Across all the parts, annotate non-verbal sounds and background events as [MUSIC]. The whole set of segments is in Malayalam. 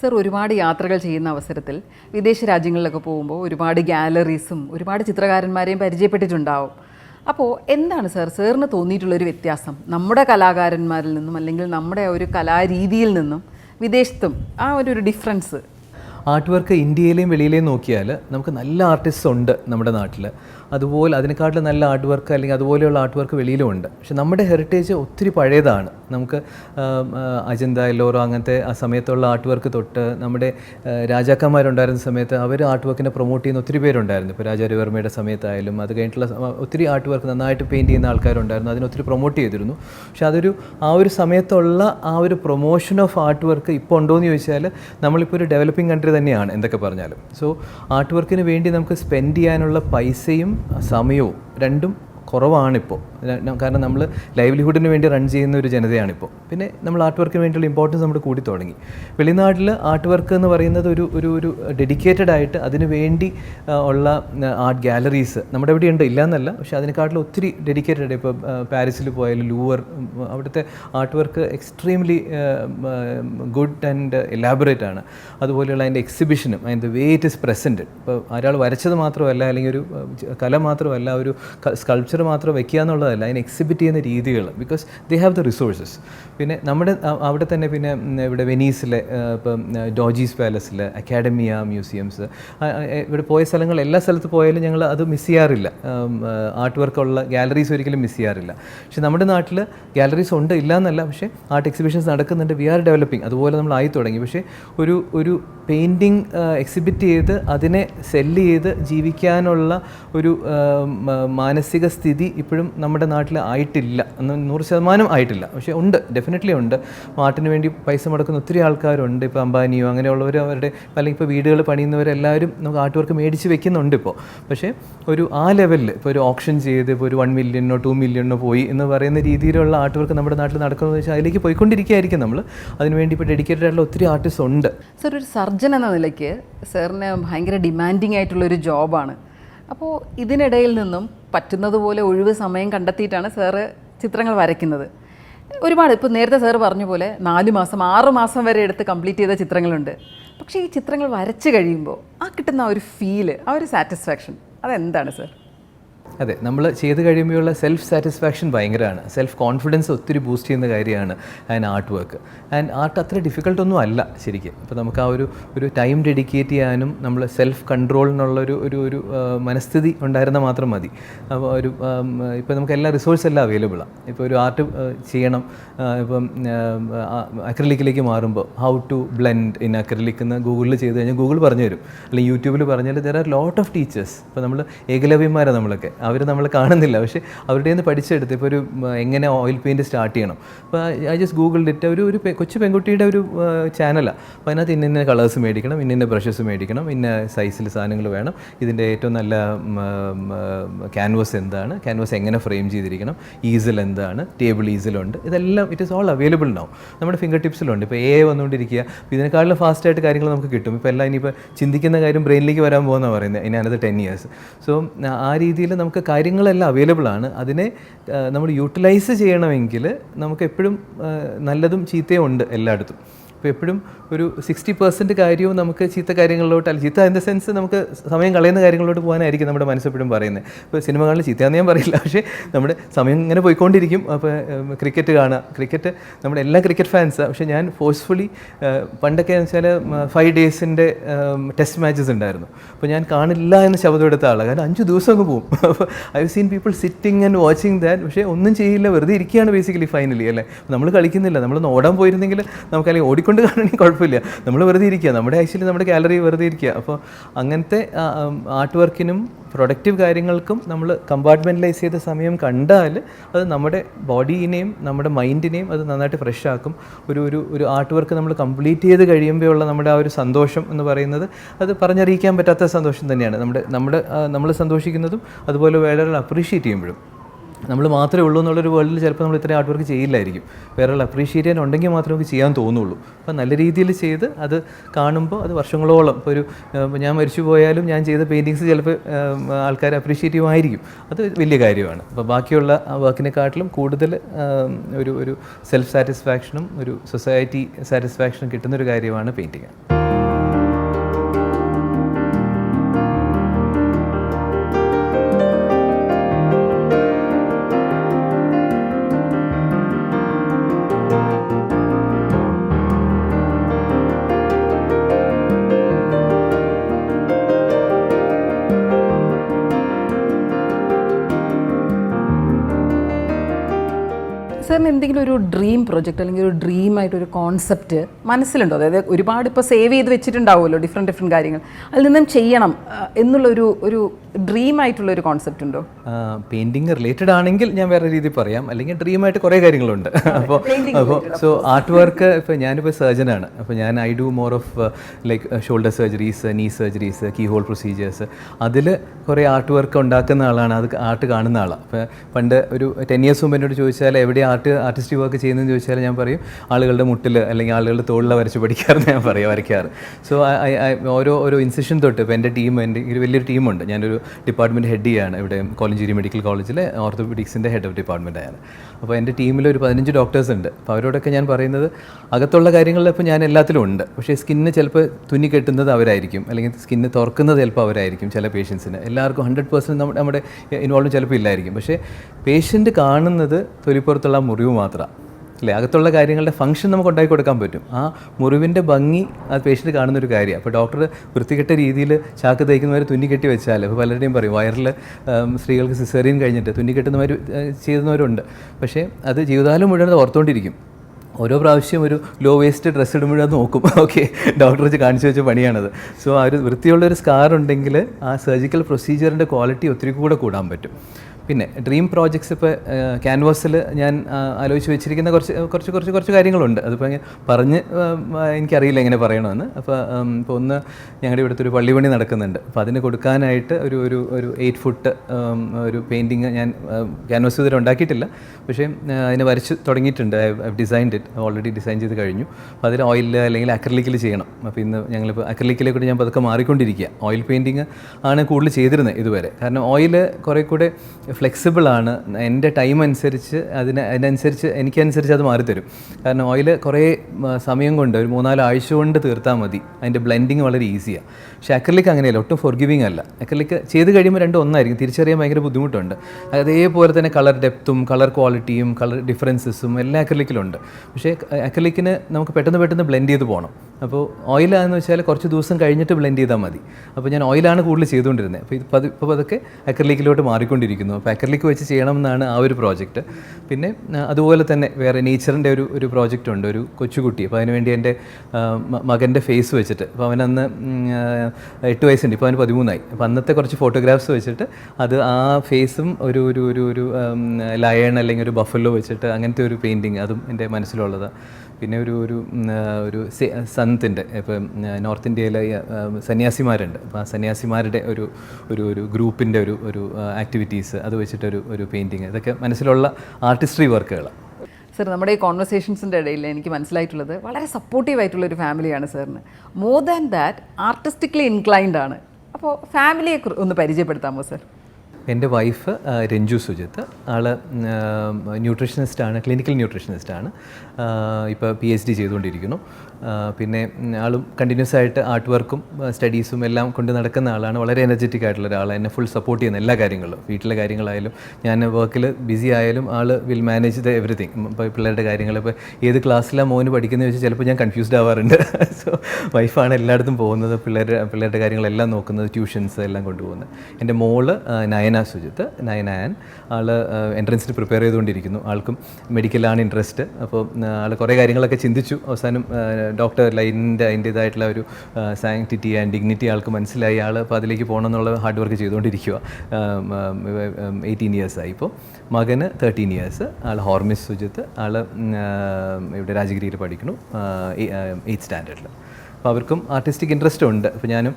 സർ ഒരുപാട് യാത്രകൾ ചെയ്യുന്ന അവസരത്തിൽ വിദേശ രാജ്യങ്ങളിലൊക്കെ പോകുമ്പോൾ ഒരുപാട് ഗാലറീസും ഒരുപാട് ചിത്രകാരന്മാരെയും പരിചയപ്പെട്ടിട്ടുണ്ടാവും. അപ്പോൾ എന്താണ് സർ സാറിന് തോന്നിയിട്ടുള്ളൊരു വ്യത്യാസം? നമ്മുടെ കലാകാരന്മാരിൽ നിന്നും അല്ലെങ്കിൽ നമ്മുടെ ഒരു കലാരീതിയിൽ നിന്നും വിദേശത്തും ആ ഒരു ഡിഫറൻസ് ആർട്ട് വർക്ക് ഇന്ത്യയിലെയും വെളിയിലെയും നോക്കിയാൽ നമുക്ക് നല്ല ആർട്ടിസ്റ്റ് ഉണ്ട് നമ്മുടെ നാട്ടിൽ അതുപോലെ അതിനെക്കാട്ടിലും നല്ല ആർട്ട് വർക്ക് അല്ലെങ്കിൽ അതുപോലെയുള്ള ആർട്ട് വർക്ക് വെളിയിലും ഉണ്ട്. പക്ഷെ നമ്മുടെ ഹെറിറ്റേജ് ഒത്തിരി പഴയതാണ്. നമുക്ക് അജന്ത എല്ലോറോ അങ്ങനത്തെ ആ സമയത്തുള്ള ആർട്ട് വർക്ക് തൊട്ട് നമ്മുടെ രാജാക്കന്മാരുണ്ടായിരുന്ന സമയത്ത് അവർ ആർട്ട് വർക്കിനെ പ്രൊമോട്ട് ചെയ്യുന്ന ഒത്തിരി പേരുണ്ടായിരുന്നു. ഇപ്പോൾ രാജാരവർമ്മയുടെ സമയത്തായാലും അത് കഴിഞ്ഞിട്ടുള്ള ഒത്തിരി ആർട്ട് വർക്ക് നന്നായിട്ട് പെയിന്റ് ചെയ്യുന്ന ആൾക്കാരുണ്ടായിരുന്നു. അതിനെ ഒത്തിരി പ്രൊമോട്ട് ചെയ്തിരുന്നു. പക്ഷെ അതൊരു ആ ഒരു സമയത്തുള്ള ആ ഒരു പ്രൊമോഷൻ ഓഫ് ആർട്ട് വർക്ക് ഇപ്പോൾ ഉണ്ടോ എന്ന് ചോദിച്ചാൽ നമ്മളിപ്പോൾ ഒരു ഡെവലപ്പിംഗ് കൺട്രി തന്നെയാണ് എന്തൊക്കെ പറഞ്ഞാലും. സോ ആർട്ട് വർക്കിന് വേണ്ടി നമുക്ക് സ്പെൻഡ് ചെയ്യാനുള്ള പൈസയും സമയവും രണ്ടും കുറവാണിപ്പോൾ. കാരണം നമ്മൾ ലൈവ്ലിഹുഡിന് വേണ്ടി റൺ ചെയ്യുന്ന ഒരു ജനതയാണിപ്പോൾ. പിന്നെ നമ്മൾ ആർട്ട് വർക്കിന് വേണ്ടിയുള്ള ഇമ്പോർട്ടൻസ് നമ്മൾ കൂടി തുടങ്ങി. വെളിനാട്ടിൽ ആർട്ട് വർക്ക് എന്ന് പറയുന്നത് ഒരു ഒരു ഒരു ഡെഡിക്കേറ്റഡ് ആയിട്ട് അതിന് വേണ്ടി ഉള്ള ആർട്ട് ഗാലറീസ് നമ്മുടെ ഇവിടെ ഉണ്ട്. ഇല്ല എന്നല്ല പക്ഷേ അതിനെക്കാട്ടിലും ഒത്തിരി ഡെഡിക്കേറ്റഡ് ഇപ്പോൾ പാരീസിൽ പോയാലും ലൂവർ അവിടുത്തെ art work extremely good and elaborate ആണ്. അതുപോലെയുള്ള അതിന്റെ എക്സിബിഷനും അതിന്റെ വേ ഇറ്റ് ഇസ് പ്രസന്റഡ് ഇപ്പോൾ ഒരാൾ വരച്ചത് മാത്രമല്ല അല്ലെങ്കിൽ ഒരു കല മാത്രമല്ല ഒരു സ്കൾപ്ചർ മാത്രം വെക്കുക എന്നുള്ളതല്ല അതിനെ എക്സിബിറ്റ് ചെയ്യുന്ന രീതികൾ. Because they have the resources പിന്നെ നമ്മുടെ അവിടെ തന്നെ പിന്നെ ഇവിടെ വെനീസിലെ ഇപ്പം ഡോജീസ് പാലസിൽ അക്കാഡമിയ മ്യൂസിയംസ് ഇവിടെ പോയ സ്ഥലങ്ങൾ എല്ലാ സ്ഥലത്ത് പോയാലും ഞങ്ങൾ അത് മിസ് ചെയ്യാറില്ല. ആർട്ട് വർക്കുള്ള ഗാലറീസ് ഒരിക്കലും മിസ് ചെയ്യാറില്ല. പക്ഷേ നമ്മുടെ നാട്ടിൽ ഗാലറീസ് ഉണ്ട് ഇല്ല എന്നല്ല പക്ഷേ ആർട്ട് എക്സിബിഷൻസ് നടക്കുന്നുണ്ട്. വി ആർ ഡെവലപ്പിംഗ് അതുപോലെ നമ്മൾ ആയി തുടങ്ങി. പക്ഷേ ഒരു ഒരു പെയിന്റിങ് എക്സിബിറ്റ് ചെയ്ത് അതിനെ സെല്ല് ചെയ്ത് ജീവിക്കാനുള്ള ഒരു മാനസിക സ്ഥിതി ഇപ്പോഴും നമ്മുടെ നാട്ടിൽ ആയിട്ടില്ല. എന്ന് നൂറ് ശതമാനം ആയിട്ടില്ല. പക്ഷേ ഉണ്ട് ഡെഫിനറ്റ്ലി ഉണ്ട്. ആർട്ടിന് വേണ്ടി പൈസ മുടക്കുന്ന ഒത്തിരി ആൾക്കാരുണ്ട്. ഇപ്പോൾ അംബാനിയോ അങ്ങനെയുള്ളവർ അവരുടെ അല്ലെങ്കിൽ ഇപ്പോൾ വീടുകൾ പണിയുന്നവരെല്ലാവരും നമുക്ക് ആർട്ട് വർക്ക് മേടിച്ച് വെക്കുന്നുണ്ട് ഇപ്പോൾ പക്ഷേ ഒരു ആ ലെവലിൽ ഇപ്പോൾ ഒരു ഓപ്ഷൻ ചെയ്ത് ഇപ്പോൾ ഒരു വൺ മില്യണോ ടു മില്യണോ പോയി എന്ന് പറയുന്ന രീതിയിലുള്ള ആർട്ട് വർക്ക് നമ്മുടെ നാട്ടിൽ നടക്കുന്നത് വെച്ചാൽ അതിലേക്ക് പോയിക്കൊണ്ടിരിക്കുകയായിരിക്കും നമ്മൾ അതിനുവേണ്ടി ഇപ്പോൾ ഡെഡിക്കേറ്റഡ് ആയിട്ടുള്ള ഒത്തിരി ആർട്ടിസ്റ്റ് ഉണ്ട്. സർ ഒരു സർജൻ എന്ന നിലയ്ക്ക് സാറിന് ഭയങ്കര ഡിമാൻഡിങ് ആയിട്ടുള്ള ആയിട്ടുള്ളൊരു ജോബാണ് അപ്പോൾ ഇതിനിടയിൽ നിന്നും പറ്റുന്നതുപോലെ ഒഴിവ് സമയം കണ്ടെത്തിയിട്ടാണ് സാറ് ചിത്രങ്ങൾ വരയ്ക്കുന്നത്. ഒരുപാട് ഇപ്പോൾ നേരത്തെ സാറ് പറഞ്ഞ പോലെ നാല് മാസം ആറ് മാസം വരെ എടുത്ത് കംപ്ലീറ്റ് ചെയ്ത ചിത്രങ്ങളുണ്ട്. പക്ഷേ ഈ ചിത്രങ്ങൾ വരച്ച് കഴിയുമ്പോൾ ആ കിട്ടുന്ന ആ ഒരു ഫീൽ ആ ഒരു സാറ്റിസ്ഫാക്ഷൻ അതെന്താണ് സർ? അതെ നമ്മൾ ചെയ്ത് കഴിയുമ്പോഴുള്ള സെൽഫ് സാറ്റിസ്ഫാക്ഷൻ ഭയങ്കരമാണ്. സെൽഫ് കോൺഫിഡൻസ് ഒത്തിരി ബൂസ്റ്റ് ചെയ്യുന്ന കാര്യമാണ് and art work and art അത്ര ഡിഫിക്കൽട്ടൊന്നും അല്ല ശരിക്കും. അപ്പോൾ നമുക്ക് ആ ഒരു ഒരു ടൈം ഡെഡിക്കേറ്റ് ചെയ്യാനും നമ്മൾ സെൽഫ് കൺട്രോളിനുള്ള ഒരു ഒരു ഒരു മനസ്ഥിതി ഉണ്ടായിരുന്നാൽ മാത്രം മതി. അപ്പോൾ ഒരു ഇപ്പോൾ നമുക്ക് എല്ലാ റിസോഴ്സ് എല്ലാം അവൈലബിളാണ് ഇപ്പോൾ ഒരു ആർട്ട് ചെയ്യണം ഇപ്പം അക്രലിക്കിലേക്ക് മാറുമ്പോൾ how to blend in acrylic എന്ന് ഗൂഗിളിൽ ചെയ്ത് കഴിഞ്ഞാൽ ഗൂഗിൾ പറഞ്ഞു തരും അല്ലെങ്കിൽ യൂട്യൂബിൽ പറഞ്ഞാൽ there are lot of teachers ഇപ്പോൾ നമ്മൾ ഏകലവ്യന്മാരാണ് നമ്മളൊക്കെ. അവർ നമ്മൾ കാണുന്നില്ല. പക്ഷേ അവരുടെ നിന്ന് പഠിച്ചെടുത്ത് ഇപ്പോൾ ഒരു എങ്ങനെ ഓയിൽ പെയിന്റ് സ്റ്റാർട്ട് ചെയ്യണം. അപ്പോൾ ഐ ജസ്റ്റ് ഗൂഗിൾ ഇട്ട് ഒരു ഒരു കൊച്ചു പെൺകുട്ടിയുടെ ഒരു ചാനലാണ് അപ്പോൾ അതിനകത്ത് ഇന്ന ഇന്ന കളേഴ്സ് മേടിക്കണം ഇന്ന ഇന്ന ബ്രഷസ് മേടിക്കണം ഇന്ന സൈസിൽ സാധനങ്ങൾ വേണം. ഇതിന്റെ ഏറ്റവും നല്ല ക്യാൻവസ് എന്താണ്? ക്യാൻവസ് എങ്ങനെ ഫ്രെയിം ചെയ്തിരിക്കണം? ഈസിൽ എന്താണ്? ടേബിൾ ഈസിലുണ്ട് ഇതെല്ലാം ഇറ്റ് ഇസ് ഓൾ അവൈലബിൾ ഉണ്ടാവും നമ്മുടെ ഫിംഗർ ടിപ്സിലുണ്ട് ഇപ്പോൾ എ വന്നുകൊണ്ടിരിക്കുക അപ്പോൾ ഇതിനേക്കാളും ഫാസ്റ്റായിട്ട് കാര്യങ്ങൾ നമുക്ക് കിട്ടും. ഇപ്പോൾ എല്ലാം ഇനിയിപ്പോൾ ചിന്തിക്കുന്ന കാര്യം ബ്രെയിനിലേക്ക് വരാൻ പോകുന്ന പറയുന്നത് അതിനകത്ത് ടെൻ ഇയേഴ്സ് സോ ആ രീതിയിൽ നമുക്ക് കാര്യങ്ങളെല്ലാം അവൈലബിൾ ആണ്. അതിനെ നമ്മൾ യൂട്ടിലൈസ് ചെയ്യണമെങ്കിൽ നമുക്ക് എപ്പോഴും നല്ലതും ചീത്തയും ഉണ്ട് എല്ലായിടത്തും. അപ്പോൾ എപ്പോഴും ഒരു സിക്സ്റ്റി പെർസെന്റ് കാര്യവും നമുക്ക് ചീത്ത കാര്യങ്ങളിലോട്ട് അല്ല ചീത്ത ഇൻ ദ സെൻസ് നമുക്ക് സമയം കളയുന്ന കാര്യങ്ങളിലോട്ട് പോകാനായിരിക്കും നമ്മുടെ മനസ്സെപ്പോഴും പറയുന്നത്. ഇപ്പോൾ സിനിമകളിൽ കാണുന്ന ചീത്തയാന്ന് ഞാൻ പറയില്ല പക്ഷേ നമ്മുടെ സമയം ഇങ്ങനെ പോയിക്കൊണ്ടിരിക്കും. അപ്പോൾ ക്രിക്കറ്റ് കാണുക ക്രിക്കറ്റ് നമ്മുടെ എല്ലാ ക്രിക്കറ്റ് ഫാൻസ് പക്ഷേ ഞാൻ ഫോഴ്സ്ഫുള്ളി പണ്ടൊക്കെ എന്ന് വെച്ചാൽ ഫൈവ് ഡേയ്സിന്റെ ടെസ്റ്റ് മാച്ചസ് ഉണ്ടായിരുന്നു. അപ്പോൾ ഞാൻ കാണില്ല എന്ന് ശബ്ദം എടുത്ത ആളാണ് കാരണം അഞ്ച് ദിവസം അങ്ങ് പോകും I have seen people sitting and watching that പക്ഷേ ഒന്നും ചെയ്യില്ല വെറുതെ ഇരിക്കുകയാണ് ബേസിക്കലി ഫൈനലി അല്ലേ? നമ്മൾ കളിക്കുന്നില്ല നമ്മളൊന്ന് ഓടാൻ പോയിരുന്നെങ്കിൽ നമുക്ക് അല്ലെങ്കിൽ ഓടിക്കൊണ്ട് കാണണമെങ്കിൽ കുഴപ്പമില്ല. നമ്മൾ വെറുതെ ഇരിക്കുക. നമ്മുടെ ആക്ച്വലി നമ്മുടെ ഗാലറി വെറുതെ ഇരിക്കുക. അപ്പോൾ അങ്ങനത്തെ ആർട്ട് വർക്കിനും പ്രൊഡക്റ്റീവ് കാര്യങ്ങൾക്കും നമ്മൾ കമ്പാർട്ട്മെന്റലൈസ് ചെയ്ത സമയം കണ്ടാൽ അത് നമ്മുടെ ബോഡീനെയും നമ്മുടെ മൈൻഡിനെയും അത് നന്നായിട്ട് ഫ്രഷ് ആക്കും. ഒരു ഒരു ഒരു ആർട്ട് വർക്ക് നമ്മൾ കംപ്ലീറ്റ് ചെയ്ത് കഴിയുമ്പോഴുള്ള നമ്മുടെ ആ ഒരു സന്തോഷം എന്ന് പറയുന്നത് അത് പറഞ്ഞറിയിക്കാൻ പറ്റാത്ത സന്തോഷം തന്നെയാണ്. നമ്മുടെ നമ്മുടെ നമ്മൾ സന്തോഷിക്കുന്നതും അതുപോലെ വേറെ അപ്രീഷിയേറ്റ് ചെയ്യുമ്പോഴും. നമ്മൾ മാത്രമേ ഉള്ളൂ എന്നുള്ളൊരു വേൾഡിൽ ചിലപ്പോൾ നമ്മൾ ഇത്രയും ആർട്ട് വർക്ക് ചെയ്യില്ലായിരിക്കും. വേറെ അപ്രീഷിയേറ്റ് ചെയ്യാൻ ഉണ്ടെങ്കിൽ മാത്രമേ നമുക്ക് ചെയ്യാൻ തോന്നുള്ളൂ. അപ്പോൾ നല്ല രീതിയിൽ ചെയ്ത് അത് കാണുമ്പോൾ അത് വർഷങ്ങളോളം ഇപ്പോൾ ഒരു ഞാൻ മരിച്ചു പോയാലും ഞാൻ ചെയ്ത പെയിന്റിങ്സ് ചിലപ്പോൾ ആൾക്കാർ അപ്രീഷിയേറ്റ് ആയിരിക്കും അത് വലിയ കാര്യമാണ്. അപ്പോൾ ബാക്കിയുള്ള ആ വർക്കിനെക്കാട്ടിലും കൂടുതൽ ഒരു ഒരു സെൽഫ് സാറ്റിസ്ഫാക്ഷനും ഒരു സൊസൈറ്റി സാറ്റിസ്ഫാക്ഷനും കിട്ടുന്നൊരു കാര്യമാണ് പെയിന്റിങ് സാറിന് എന്തെങ്കിലും ഒരു ഡ്രീം പ്രൊജക്റ്റ് അല്ലെങ്കിൽ ഒരു ഡ്രീം ആയിട്ട് ഒരു കോൺസെപ്റ്റ് മനസ്സിലുണ്ടോ? അതായത് ഒരുപാട് ഇപ്പോൾ സേവ് ചെയ്ത് വെച്ചിട്ടുണ്ടാവുമല്ലോ ഡിഫറെന്റ് ഡിഫറെന്റ് കാര്യങ്ങൾ. അതിൽ നിന്നും ചെയ്യണം എന്നുള്ള എന്നുള്ളൊരു ഒരു ഡ്രീം ആയിട്ടുള്ള ഒരു കോൺസെപ്റ്റ് ഉണ്ടോ? പെയിന്റിങ് റിലേറ്റഡ് ആണെങ്കിൽ ഞാൻ വേറെ രീതിയിൽ പറയാം. അല്ലെങ്കിൽ ഡ്രീം ആയിട്ട് കുറേ കാര്യങ്ങളുണ്ട്. അപ്പോൾ അപ്പോൾ സോ ആർട്ട് വർക്ക് ഇപ്പോൾ ഞാനിപ്പോൾ സർജനാണ് അപ്പോൾ ഞാൻ I do more of like shoulder surgeries knee surgeries keyhole procedures അതിൽ കുറേ ആർട്ട് വർക്ക് ഉണ്ടാക്കുന്ന ആളാണ്. അത് ആർട്ട് കാണുന്ന ആളാണ് അപ്പോൾ പണ്ട് ഒരു ടെൻ ഇയേഴ്സ് മുമ്പ് എന്നോട് ചോദിച്ചാൽ എവിടെ ആർട്ട് ആർട്ടിസ്റ്റ് വർക്ക് ചെയ്യുന്നതെന്ന് ചോദിച്ചാൽ ഞാൻ പറയും ആളുകളുടെ മുട്ടിൽ അല്ലെങ്കിൽ ആളുകളുടെ തോളിൽ വരച്ച് പഠിക്കാറെന്ന് ഞാൻ പറയും വരയ്ക്കാറ്. സോ ഓരോ ഓരോ ഇൻസിഷൻ തൊട്ട് ഇപ്പോൾ എന്റെ ടീം എന്റെ ഒരു വലിയൊരു ടീമുണ്ട് ഞാനൊരു ഡിപ്പാർട്ട്മെന്റ് ഹെഡ് ചെയ്യാണ്. ഇവിടെ കോലഞ്ചേരി മെഡിക്കൽ കോളേജിലെ ഓർത്തോപെഡിക്സിന്റെ ഹെഡ് ഓഫ് ഡിപ്പാർട്ട്മെന്റ് ആണ് അപ്പോൾ എന്റെ ടീമിൽ ഒരു പതിനഞ്ച് ഡോക്ടേഴ്സ് ഉണ്ട്. അപ്പോൾ അവരോടൊക്കെ ഞാൻ പറയുന്നത് അകത്തുള്ള കാര്യങ്ങളിൽ ഇപ്പോൾ ഞാൻ എല്ലാത്തിലും ഉണ്ട്. പക്ഷേ സ്കിന്ന് ചിലപ്പോൾ തുന്നി കെട്ടുന്നത് അവരായിരിക്കും. അല്ലെങ്കിൽ സ്കിന്ന് തുറക്കുന്നത് ചിലപ്പോൾ അവരായിരിക്കും ചില പേഷ്യൻസിന് എല്ലാവർക്കും ഹൺഡ്രഡ് പേഴ്സന്റ് നമ്മുടെ നമ്മുടെ ഇൻവോൾവ് ചിലപ്പോൾ ഇല്ലായിരിക്കും. പക്ഷേ പേഷ്യന്റ് കാണുന്നത് തൊലിപ്പുറത്തുള്ള മുറിവ് മാത്രമാണ് അല്ലേ? അകത്തുള്ള കാര്യങ്ങളുടെ ഫംഗ്ഷൻ നമുക്ക് ഉണ്ടാക്കി കൊടുക്കാൻ പറ്റും. ആ മുറിവിന്റെ ഭംഗി ആ പേഷ്യന്റ് കാണുന്ന ഒരു കാര്യം അപ്പോൾ ഡോക്ടർ വൃത്തികെട്ട രീതിയിൽ ചാക്ക് തയ്ക്കുന്നവർ തുന്നി കെട്ടി വെച്ചാൽ ഇപ്പോൾ പലരുടെയും പറയും വയറിൽ സ്ത്രീകൾക്ക് സിസേറിയൻ കഴിഞ്ഞിട്ട് തുന്നി കെട്ടുന്നവർ ചെയ്യുന്നവരുണ്ട്. പക്ഷേ അത് ജീവിതകാലം മുഴുവൻ ഓർത്തുകൊണ്ടിരിക്കും ഓരോ പ്രാവശ്യം ഒരു ലോ വേസ്റ്റ് ഡ്രസ്സ് ഇടുമ്പോഴും നോക്കും. [LAUGHS] ഓക്കെ ഡോക്ടർ വെച്ച് കാണിച്ചു വെച്ച പണിയാണത്. സോ ആ ഒരു വൃത്തിയുള്ളൊരു സ്കാർ ഉണ്ടെങ്കിൽ ആ സർജിക്കൽ പ്രൊസീജിയറിന്റെ ക്വാളിറ്റി ഒത്തിരി കൂടെ കൂടാൻ പറ്റും. പിന്നെ ഡ്രീം പ്രോജക്ട്സ് ഇപ്പോൾ ക്യാൻവാസിൽ ഞാൻ ആലോചിച്ച് വെച്ചിരിക്കുന്ന കുറച്ച് കുറച്ച് കുറച്ച് കുറച്ച് കാര്യങ്ങളുണ്ട്. അതിപ്പോൾ പറഞ്ഞ് എനിക്കറിയില്ല എങ്ങനെ പറയണമെന്ന്. അപ്പോൾ ഇപ്പോൾ ഒന്ന് ഞങ്ങളുടെ ഇവിടുത്തെ ഒരു പള്ളിപണി നടക്കുന്നുണ്ട്. അപ്പോൾ അതിന് കൊടുക്കാനായിട്ട് ഒരു ഒരു ഒരു എയ്റ്റ് ഫുട്ട് ഒരു പെയിന്റിങ് ഞാൻ ക്യാൻവാസ് ഇതുവരെ ഉണ്ടാക്കിയിട്ടില്ല. പക്ഷേ അതിനെ വരച്ച് തുടങ്ങിയിട്ടുണ്ട്. I designed it already design ചെയ്ത് കഴിഞ്ഞു. അപ്പോൾ അതിൽ ഓയിലിൽ അല്ലെങ്കിൽ അക്രലിക്കിൽ ചെയ്യണം. അപ്പോൾ ഇന്ന് ഞങ്ങളിപ്പോൾ അക്രലിക്കിലേക്കൂടെ ഞാൻ പതുക്കെ മാറിക്കൊണ്ടിരിക്കുക ഓയിൽ പെയിന്റിങ് ആണ് കൂടുതൽ ചെയ്തിരുന്നത് ഇതുവരെ. കാരണം ഓയിൽ കുറേ കൂടെ ഫ്ലെക്സിബിൾ ആണ്. എന്റെ ടൈം അനുസരിച്ച് അതിന് അതിനനുസരിച്ച് എനിക്കനുസരിച്ച് അത് മാറിത്തരും. കാരണം ഓയിൽ കുറേ സമയം കൊണ്ട് ഒരു മൂന്നാൽ ആഴ്ച കൊണ്ട് തീർത്താൽ മതി. അതിന്റെ ബ്ലെൻഡിങ് വളരെ ഈസിയാണ് പക്ഷേ അക്രലിക്ക് അങ്ങനെയല്ല ഒട്ടും ഫോർഗിവിങ് അല്ല. അക്രലിക്ക് ചെയ്ത് കഴിയുമ്പോൾ രണ്ടും ഒന്നായിരിക്കും. തിരിച്ചറിയാൻ ഭയങ്കര ബുദ്ധിമുട്ടുണ്ട്. അതേപോലെ തന്നെ കളർ ഡെപ്തും കളർ ക്വാളിറ്റിയും കളർ ഡിഫറൻസസും എല്ലാം അക്രലിക്കിലുണ്ട് പക്ഷേ അക്രലിക്കിന് നമുക്ക് പെട്ടെന്ന് പെട്ടെന്ന് ബ്ലെൻഡ് ചെയ്ത് പോകണം അപ്പോൾ ഓയിലാണെന്ന് വെച്ചാൽ കുറച്ച് ദിവസം കഴിഞ്ഞിട്ട് ബ്ലെൻഡ് ചെയ്താൽ മതി. അപ്പോൾ ഞാൻ ഓയിലാണ് കൂടുതൽ ചെയ്തുകൊണ്ടിരുന്നത്. അപ്പോൾ ഇത് ഇപ്പോൾ അതൊക്കെ അക്രലിക്കിലോട്ട് മാറിക്കൊണ്ടിരിക്കുന്നു. അപ്പോൾ അക്രലിക്ക് വെച്ച് ചെയ്യണമെന്നാണ് ആ ഒരു പ്രോജക്റ്റ് പിന്നെ അതുപോലെ തന്നെ വേറെ നേച്ചറിന്റെ ഒരു ഒരു പ്രോജക്റ്റ് ഉണ്ട് ഒരു കൊച്ചുകുട്ടി. അപ്പോൾ അതിനുവേണ്ടി എന്റെ മകന്റെ ഫേസ് വെച്ചിട്ട്. അപ്പോൾ അവനന്ന് എട്ട് വയസ്സുണ്ട്. ഇപ്പോൾ അവന് പതിമൂന്നായി. അപ്പോൾ അന്നത്തെ കുറച്ച് ഫോട്ടോഗ്രാഫ്സ് വെച്ചിട്ട് അത് ആ ഫേസും ഒരു ഒരു ഒരു ഒരു ലയൺ അല്ലെങ്കിൽ ഒരു ബഫല്ലോ വെച്ചിട്ട് അങ്ങനത്തെ ഒരു പെയിന്റിങ് അതും എന്റെ മനസ്സിലുള്ളതാണ് പിന്നെ ഒരു ഒരു ഒരു സന്തിന്റെ ഇപ്പം നോർത്ത് ഇന്ത്യയിലെ സന്യാസിമാരുണ്ട്. അപ്പോൾ ആ സന്യാസിമാരുടെ ഒരു ഒരു ഒരു ഗ്രൂപ്പിന്റെ ഒരു ഒരു ആക്ടിവിറ്റീസ് അത് വെച്ചിട്ടൊരു ഒരു പെയിന്റിങ് ഇതൊക്കെ മനസ്സിലുള്ള ആർട്ടിസ്ട്രി വർക്കുകളാണ് സർ നമ്മുടെ ഈ കോൺവെർസേഷൻസിന്റെ ഇടയിൽ എനിക്ക് മനസ്സിലായിട്ടുള്ളത് വളരെ സപ്പോർട്ടീവ് ആയിട്ടുള്ള ഒരു ഫാമിലിയാണ് സാറിന് more than that artistically inclined ആണ്. അപ്പോൾ ഫാമിലിയെ ഒന്ന് പരിചയപ്പെടുത്താമോ സർ എന്റെ വൈഫ് രഞ്ജു സുജിത്ത്. ആൾ ന്യൂട്രീഷനിസ്റ്റാണ് ക്ലിനിക്കൽ ന്യൂട്രീഷനിസ്റ്റാണ് ഇപ്പോൾ പി എച്ച് ഡി ചെയ്തുകൊണ്ടിരിക്കുന്നു. പിന്നെ ആളും കണ്ടിന്യൂസ് ആയിട്ട് ആർട്ട് വർക്കും സ്റ്റഡീസും എല്ലാം കൊണ്ട് നടക്കുന്ന ആളാണ്. വളരെ എനർജറ്റിക് ആയിട്ടുള്ള ഒരാൾ എന്നെ ഫുൾ സപ്പോർട്ട് ചെയ്യുന്ന എല്ലാ കാര്യങ്ങളും. വീട്ടിലെ കാര്യങ്ങളായാലും ഞാൻ വർക്കിൽ ബിസി ആയാലും ആൾ വിൽ മാനേജ് ദ എവറിത്തിങ് ഇപ്പോൾ പിള്ളേരുടെ കാര്യങ്ങൾ ഇപ്പോൾ ഏത് ക്ലാസ്സിലാണ് മോന് പഠിക്കുന്നത് വെച്ചാൽ ചിലപ്പോൾ ഞാൻ കൺഫ്യൂസ്ഡ് ആവാറുണ്ട്. [LAUGHS] സോ വൈഫാണ് എല്ലായിടത്തും പോകുന്നത് പിള്ളേരുടെ പിള്ളേരുടെ കാര്യങ്ങളെല്ലാം നോക്കുന്നത് ട്യൂഷൻസ് എല്ലാം കൊണ്ടുപോകുന്നത്. എന്റെ മോൾ ആ, സുജിത്ത് നയന ആൻ. ആൾ എൻട്രൻസിന് പ്രിപ്പയർ ചെയ്തുകൊണ്ടിരിക്കുന്നു. ആൾക്കും മെഡിക്കലാണ് ഇൻട്രസ്റ്റ് അപ്പോൾ ആൾ കുറേ കാര്യങ്ങളൊക്കെ ചിന്തിച്ചു. അവസാനം ഡോക്ടർ ലൈനിന്റെ അതിന്റേതായിട്ടുള്ള ഒരു സാങ്ക്ടിറ്റി ആൻഡ് ഡിഗ്നിറ്റി ആൾക്ക് മനസ്സിലായി. ആൾ അപ്പോൾ അതിലേക്ക് പോകണം എന്നുള്ള ഹാർഡ് വർക്ക് ചെയ്തുകൊണ്ടിരിക്കുക എയ്റ്റീൻ ഇയേഴ്സായി ഇപ്പോൾ മകന് തേർട്ടീൻ ഇയേഴ്സ് ആൾ ഹോർമിസ് സുജിത്ത്. ആൾ ഇവിടെ രാജഗിരിയിൽ പഠിക്കുന്നു. എയ്ത്ത് സ്റ്റാൻഡേർഡിൽ അപ്പോൾ അവർക്കും ആർട്ടിസ്റ്റിക് ഇൻട്രസ്റ്റ് ഉണ്ട്. അപ്പോൾ ഞാനും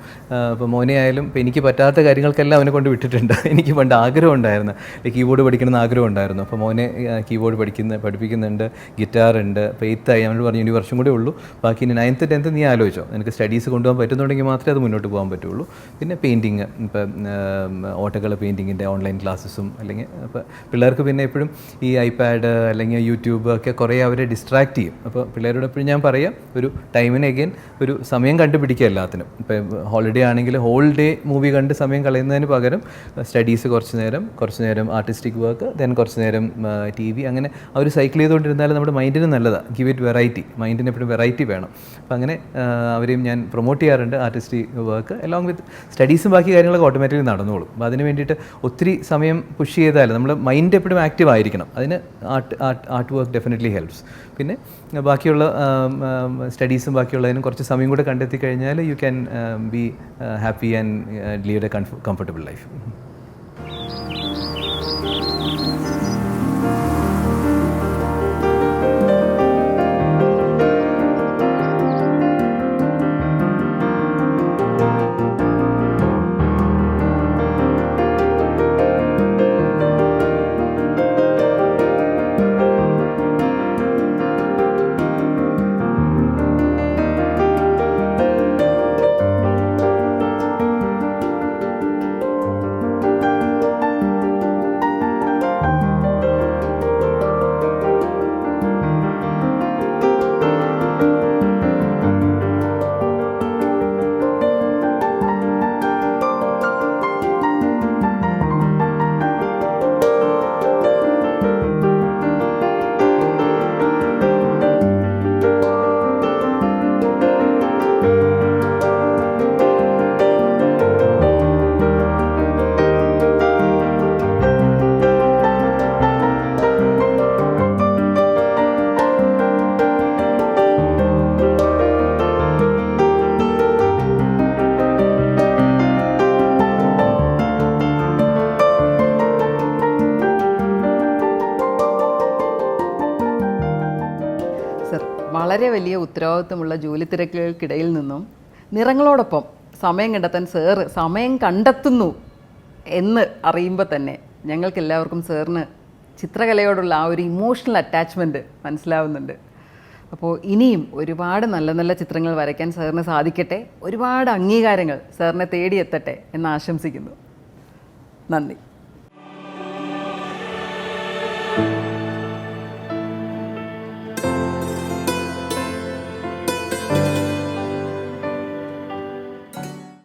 ഇപ്പോൾ മോനെ ആയാലും ഇപ്പോൾ എനിക്ക് പറ്റാത്ത കാര്യങ്ങൾക്കെല്ലാം അവനെ കൊണ്ട് വിട്ടിട്ടുണ്ട്. [LAUGHS] എനിക്ക് പണ്ട് ആഗ്രഹം ഉണ്ടായിരുന്നു. കീബോർഡ് പഠിക്കണമെന്ന് ആഗ്രഹം ഉണ്ടായിരുന്നു. അപ്പോൾ മോനെ കീബോർഡ് പഠിക്കുന്ന പഠിപ്പിക്കുന്നുണ്ട് ഗിറ്റാർ ഉണ്ട്. ഇപ്പോൾ എയ്ത്തായി അവനോട് പറഞ്ഞു ഇനി വർഷം കൂടെ ഉള്ളൂ. ബാക്കി ഇനി നയൻത്ത് ടെൻത്ത് നീ ആലോചിച്ചോ. നിനക്ക് സ്റ്റഡീസ് കൊണ്ടുപോകാൻ പറ്റുന്നുണ്ടെങ്കിൽ മാത്രമേ അത് മുന്നോട്ട് പോകാൻ പറ്റുള്ളൂ. പിന്നെ പെയിന്റിങ് ഇപ്പം ഓട്ടകള പെയിന്റിങ്ങിന്റെ ഓൺലൈൻ ക്ലാസ്സസും അല്ലെങ്കിൽ അപ്പോൾ പിള്ളേർക്ക് പിന്നെ എപ്പോഴും ഈ ഐപാഡ് അല്ലെങ്കിൽ യൂട്യൂബ് ഒക്കെ കുറേ അവരെ ഡിസ്ട്രാക്റ്റ് ചെയ്യും. അപ്പോൾ പിള്ളേരോട് എപ്പോഴും ഞാൻ പറയാം ഒരു ടൈമിന് അഗൈൻ ഒരു സമയം കണ്ടുപിടിക്കുക എല്ലാത്തിനും. ഇപ്പം ഹോളിഡേ ആണെങ്കിൽ ഹോൾ ഡേ മൂവി കണ്ട് സമയം കളയുന്നതിന് പകരം സ്റ്റഡീസ് കുറച്ച് നേരം കുറച്ച് നേരം ആർട്ടിസ്റ്റിക് വർക്ക് ദെൻ കുറച്ച് നേരം ടി വി അങ്ങനെ ഒരു സൈക്കിൾ ചെയ്തുകൊണ്ടിരുന്നാൽ നമ്മുടെ മൈൻഡിന് നല്ലതാണ് ഗിവ് ഇറ്റ് വെറൈറ്റി മൈൻഡിന് എപ്പോഴും വെറൈറ്റി വേണം. അപ്പം അങ്ങനെ അവരെയും ഞാൻ പ്രൊമോട്ട് ചെയ്യാറുണ്ട് ആർട്ടിസ്റ്റിക് വർക്ക് അലോങ് വിത്ത് സ്റ്റഡീസും ബാക്കി കാര്യങ്ങളൊക്കെ ഓട്ടോമാറ്റിക്കലി നടന്നോളും. അപ്പോൾ അതിന് വേണ്ടിയിട്ട് ഒത്തിരി സമയം പുഷ് ചെയ്താൽ നമ്മൾ മൈൻഡ് എപ്പോഴും ആക്റ്റീവ് ആയിരിക്കണം. അതിന് art art art work definitely helps പിന്നെ ബാക്കിയുള്ള സ്റ്റഡീസും ബാക്കിയുള്ളതിനും കുറച്ച് സമയം കൂടെ കണ്ടെത്തി കഴിഞ്ഞാൽ you can be happy and live a comfortable life വളരെ വലിയ ഉത്തരവാദിത്വമുള്ള ജോലി തിരക്കുകൾക്കിടയിൽ നിന്നും നിറങ്ങളോടൊപ്പം സമയം കണ്ടെത്താൻ സാറ് സമയം കണ്ടെത്തുന്നു എന്ന് അറിയുമ്പോൾ തന്നെ ഞങ്ങൾക്ക് എല്ലാവർക്കും സാറിന് ചിത്രകലയോടുള്ള ആ ഒരു ഇമോഷണൽ അറ്റാച്ച്മെന്റ് മനസ്സിലാവുന്നുണ്ട്. അപ്പോൾ ഇനിയും ഒരുപാട് നല്ല നല്ല ചിത്രങ്ങൾ വരയ്ക്കാൻ സാറിന് സാധിക്കട്ടെ. ഒരുപാട് അംഗീകാരങ്ങൾ സാറിനെ തേടിയെത്തട്ടെ എന്ന് ആശംസിക്കുന്നു. നന്ദി.